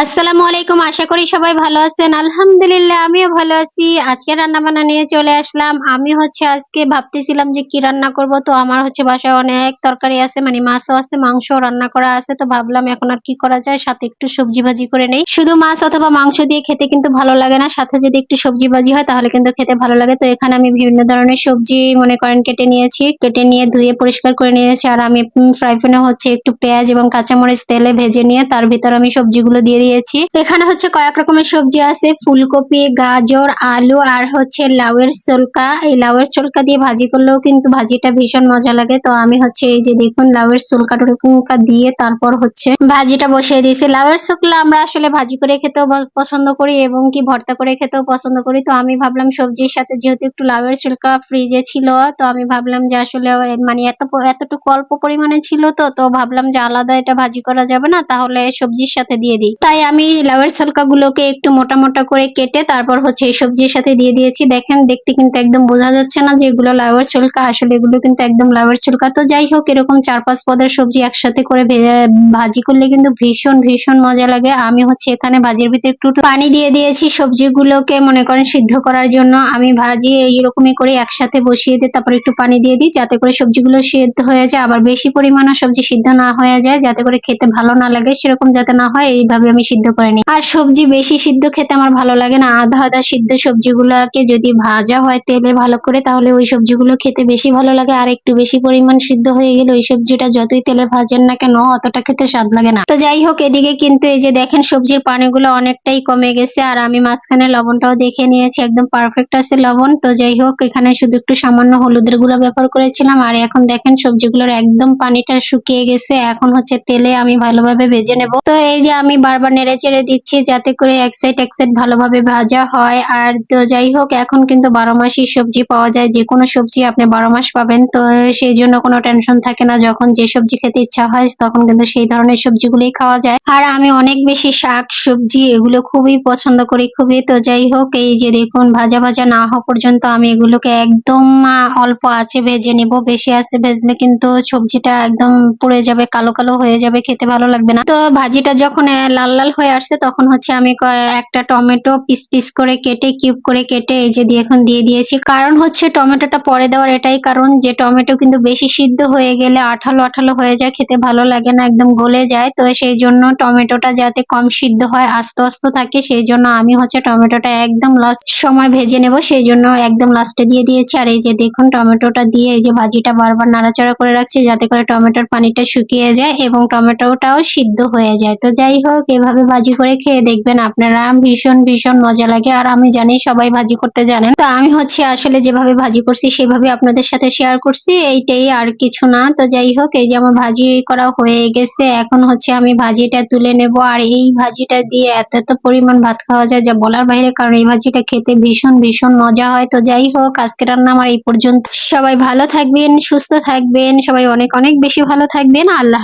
আসসালামু আলাইকুম, আশা করি সবাই ভালো আছেন। আলহামদুলিল্লাহ, আমিও ভালো আছি। আজকে রান্না বান্না নিয়ে চলে আসলাম। আমি হচ্ছে আজকে ভাবতেছিলাম যে কি রান্না করব, তো আমার হচ্ছে বাসায় অনেক তরকারি আছে মানে মাছও আছে, মাংস রান্না করা আছে, তো ভাবলাম এখন আর কি করা যায়, সাথে একটু সবজি ভাজি করে নেই। শুধু মাছ অথবা মাংস দিয়ে খেতে কিন্তু ভালো লাগে না, সাথে যদি একটু সবজি ভাজি হয়, তাহলে কিন্তু খেতে ভালো লাগে। তো এখানে আমি বিভিন্ন ধরনের সবজি মনে করেন কেটে নিয়েছি, কেটে নিয়ে ধুয়ে পরিষ্কার করে নিয়েছি, আর আমি ফ্রাই প্যানে হচ্ছে একটু পেঁয়াজ এবং কাঁচামরিচ তেলে ভেজে নিয়ে, তার ভিতর আমি সবজিগুলো দিয়ে দিয়েছি এখানে হচ্ছে কয়েক রকমের সবজি আছে। ফুলকপি, গাজর, আলু আর হচ্ছে লাউয়ের চলকা এই লাউয়ের চলকা দিয়ে ভাজি করলেও কিন্তু ভাজিটা ভীষণ মজা লাগে। তো আমি হচ্ছে এই যে দেখুন লাউয়ের চলকা টুলকা দিয়ে তারপর হচ্ছে ভাজিটা বসিয়ে দিয়েছি। লাউয়ের চলকা আমরা আসলে ভাজি করে খেতেও পছন্দ করি এবং কি ভর্তা করে খেতেও পছন্দ করি। তো আমি ভাবলাম সবজির সাথে যেহেতু একটু লাউয়ের চুলকা ফ্রিজে ছিল, তো আমি ভাবলাম যে আসলে মানে এত এতটুকু অল্প পরিমাণে ছিল তো তো ভাবলাম যে আলাদা এটা ভাজি করা যাবে না, তাহলে সবজির সাথে দিয়ে দিই। তাই আমি লাউয়ের ছলকা গুলোকে একটু মোটা মোটা করে কেটে তারপর হচ্ছে এই সবজির সাথে দিয়ে দিয়েছি। দেখেন, দেখতে কিন্তু একদম বোঝা যাচ্ছে না যে এগুলো লাউয়ের ছলকা। আসলে এগুলো কিন্তু একদম লাউয়ের ছলকা। তো যাই হোক, এরকম চার পাঁচ পদের সবজি একসাথে করে ভাজি করলে কিন্তু ভীষণ ভীষণ মজা লাগে। আমি হচ্ছে এখানে ভাজির ভিতরে একটু একটু পানি দিয়ে দিয়েছি সবজিগুলোকে, মনে করেন সিদ্ধ করার জন্য। আমি ভাজি এইরকমই করে একসাথে বসিয়ে দিই তারপর একটু পানি দিয়ে দিই, যাতে করে সবজিগুলো সিদ্ধ হয়ে যায়। আবার বেশি পরিমাণে সবজি সিদ্ধ না হয়ে যায়, যাতে করে খেতে ভালো না লাগে। সেরকম যাতে না হয়, এইভাবে আমি সিদ্ধ করে নিই। আর সবজি বেশি সিদ্ধ খেতে আমার ভালো লাগে না। আধা আধা সিদ্ধ সবজিগুলোকে যদি ভাজা হয় তেলে ভালো করে, তাহলে ওই সবজিগুলো খেতে বেশি ভালো লাগে। আর একটু বেশি পরিমাণ সিদ্ধ হয়ে গেলে ওই সবজিটা যতই তেলে ভাজেন না কেন, অতটা খেতে স্বাদ লাগে না। তো যাই হোক, এদিকে কিন্তু এই যে দেখেন সবজির পানিগুলো অনেকটাই কমে গেছে, আর আমি মাঝখানে লবণটাও দেখে নিয়েছি, একদম পারফেক্ট আছে লবণ। তো যাই হোক, এখানে শুধু একটু সামান্য হলুদের গুঁড়ো ব্যবহার করেছিলাম, আর এখন দেখেন সবজিগুলোর একদম পানিটা শুকিয়ে গেছে। এখন হচ্ছে তেলে আমি ভালোভাবে ভেজে নেব। তো এই যে আমি বারবার নেড়ে চেড়ে দিচ্ছি যাতে করে এক সাইড এক সাইড ভালোভাবে ভাজা হয়। আর তো যাই হোক এখন কিন্তু বারো মাসই সবজি পাওয়া যায়। যে কোনো সবজি আপনি বারো মাস পাবেন তো সেই জন্য কোনো টেনশন থাকে না। যখন যে সবজি খেতে ইচ্ছা হয় তখন কিন্তু সেই ধরনের সবজিগুলোই খাওয়া যায়। আর আমি অনেক বেশি শাক সবজি এগুলো খুবই পছন্দ করি খুবই। তো যাই হোক এই যে দেখুন ভাজা ভাজা না হওয়া পর্যন্ত আমি এগুলোকে একদম অল্প আছে ভেজে নেব। বেশি আছে ভেজলে কিন্তু সবজিটা একদম পুড়ে যাবে কালো কালো হয়ে যাবে খেতে ভালো লাগবে না। তো ভাজিটা যখন আহ, লাল লাল হয়ে আসছে, তখন হচ্ছে আমি একটা টমেটো পিস পিস করে কেটে, কিউব করে কেটে, এই যে দিয়ে এখন দিয়ে দিয়েছি। কারণ হচ্ছে টমেটোটা পরে দেওয়ার এটাই কারণ যে টমেটো কিন্তু বেশি সিদ্ধ হয়ে গেলে আঠালো আঠালো হয়ে যায়, খেতে ভালো লাগে না, একদম গলে যায়। তো সেই জন্য টমেটোটা যাতে কম সিদ্ধ হয়, আস্তে আস্তে থাকে, সেই জন্য আমি হচ্ছে টমেটোটা একদম লাস্ট সময় ভেজে নেব, সেই জন্য একদম লাস্টে দিয়ে দিয়েছি। আর এই যে দেখুন, টমেটোটা দিয়ে এই যে ভাজিটা বারবার নাড়াচাড়া করে রাখছি, যাতে করে টমেটোর পানিটা শুকিয়ে যায় এবং টমেটোটাও সিদ্ধ হয়ে যায়। তো যাই হোক এভাবে ভাজি করে খেয়ে দেখবেন আপনারা ভীষণ ভীষণ মজা লাগে। আর আমি জানি সবাই ভাজি করতে জানেন। তো আমি হচ্ছে আসলে যেভাবে ভাজি করছি, সেভাবে আপনাদের সাথে শেয়ার করছি। এইটাই আর কিছু না। তো যাই হোক, এই যে আমার ভাজি করা হয়ে গেছে, এখন হচ্ছে আমি ভাজিটা তুলে নেব। আর এই ভাজিটা দিয়ে এত এত পরিমাণ ভাত খাওয়া যায় যা বলার বাইরে, কারণ এই ভাজিটা খেতে ভীষণ ভীষণ মজা হয়। তো যাই হোক আজকে রান্না আমার এই পর্যন্ত। সবাই ভালো থাকবেন, সুস্থ থাকবেন। সবাই অনেক অনেক বেশি ভালো থাকবেন। আল্লাহ